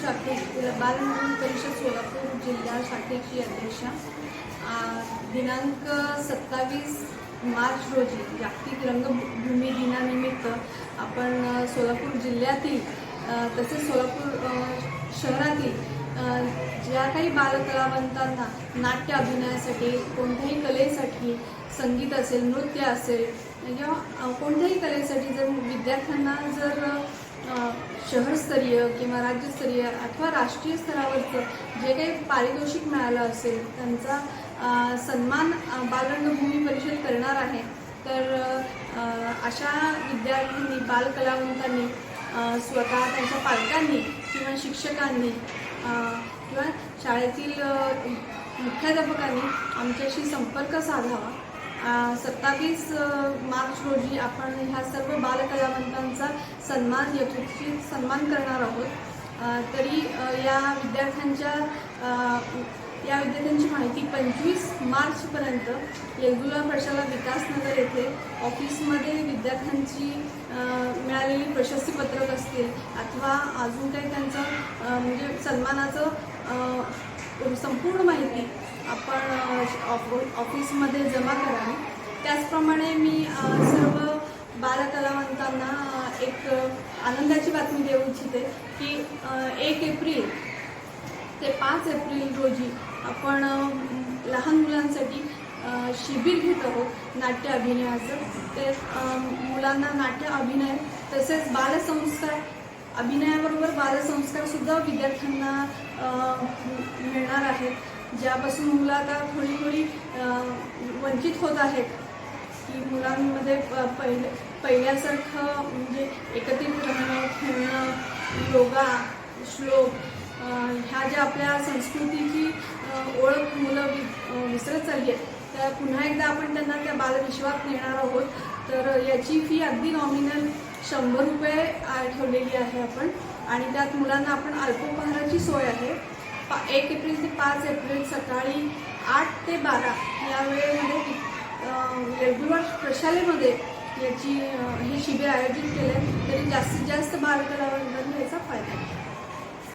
शाखे बालमंडळ परिषद सोलापूर जिल्हा शाखेची अध्यक्षा. दिनांक सत्तावीस मार्च रोजी जागतिक रंगभूमी दिनानिमित्त आपण सोलापूर जिल्ह्यातील तसेच सोलापूर शहरातील ज्या काही बालकलावंतांना नाट्य अभिनयासाठी कोणत्याही कलेसाठी संगीत असेल नृत्य असेल किंवा कोणत्याही कलेसाठी जर विद्यार्थ्यांना जर शहरस्तरीय किंवा राज्यस्तरीय अथवा राष्ट्रीय स्तरावरचं जे काही पारितोषिक मिळालं असेल त्यांचा सन्मान बालरंगभूमी परिषद करणार आहे. तर अशा विद्यार्थ्यांनी बालकलावंतांनी स्वतः त्यांच्या पालकांनी किंवा शिक्षकांनी किंवा शाळेतील मुख्याध्यापकांनी आमच्याशी संपर्क साधावा. सत्तावीस मार्च रोजी आपण ह्या सर्व बालकलावंतांचा सन्मान यथोचित सन्मान करणार आहोत. तरी या विद्यार्थ्यांच्या या विद्यार्थ्यांची माहिती पंचवीस मार्चपर्यंत येगुला प्रशाला विकासनगर येथे ऑफिसमध्ये विद्यार्थ्यांची मिळालेली प्रशस्तीपत्रक असतील अथवा अजून काही त्यांचं म्हणजे सन्मानाचं संपूर्ण माहिती आपण ऑफ- ऑफिसमध्ये जमा करावी. त्याचप्रमाणे मी सर्व बालकलावंतांना एक आनंदाची बातमी देऊ इच्छिते की एक एप्रिल ते पाच एप्रिल रोजी आपण लहान मुलांसाठी शिबिर घेत आहोत नाट्य अभिनयाचं. ते मुलांना नाट्य अभिनय तसेच बालसंस्कार अभिनयाबरोबर बालसंस्कारसुद्धा विद्यार्थ्यांना मिळणार आहेत. ज्यापासून मुलं आता थोडी थोडी वंचित होत आहेत की मुलांमध्ये प- पहिले पहिल्यासारखं म्हणजे एकत्रित राहणं खेळणं योगा श्लोक ह्या ज्या आपल्या संस्कृतीची ओळख मुलं वि विसरत चालली आहेत त्या पुन्हा एकदा आपण त्यांना त्या बालविश्वात नेणार आहोत. तर याची फी अगदी नॉमिनल शंभर रुपये ठेवलेली आहे आपण. आणि त्यात मुलांना आपण अल्पोपहाराची सोय आहे. पा एक एप्रिल ते पाच एप्रिल सकाळी आठ ते बारा या वेळेमध्ये रेग्युलर प्रशालेमध्ये याची हे शिबिर आयोजित केलं आहे तरी जास्तीत जास्त बालकलावंतांनी याचा फायदा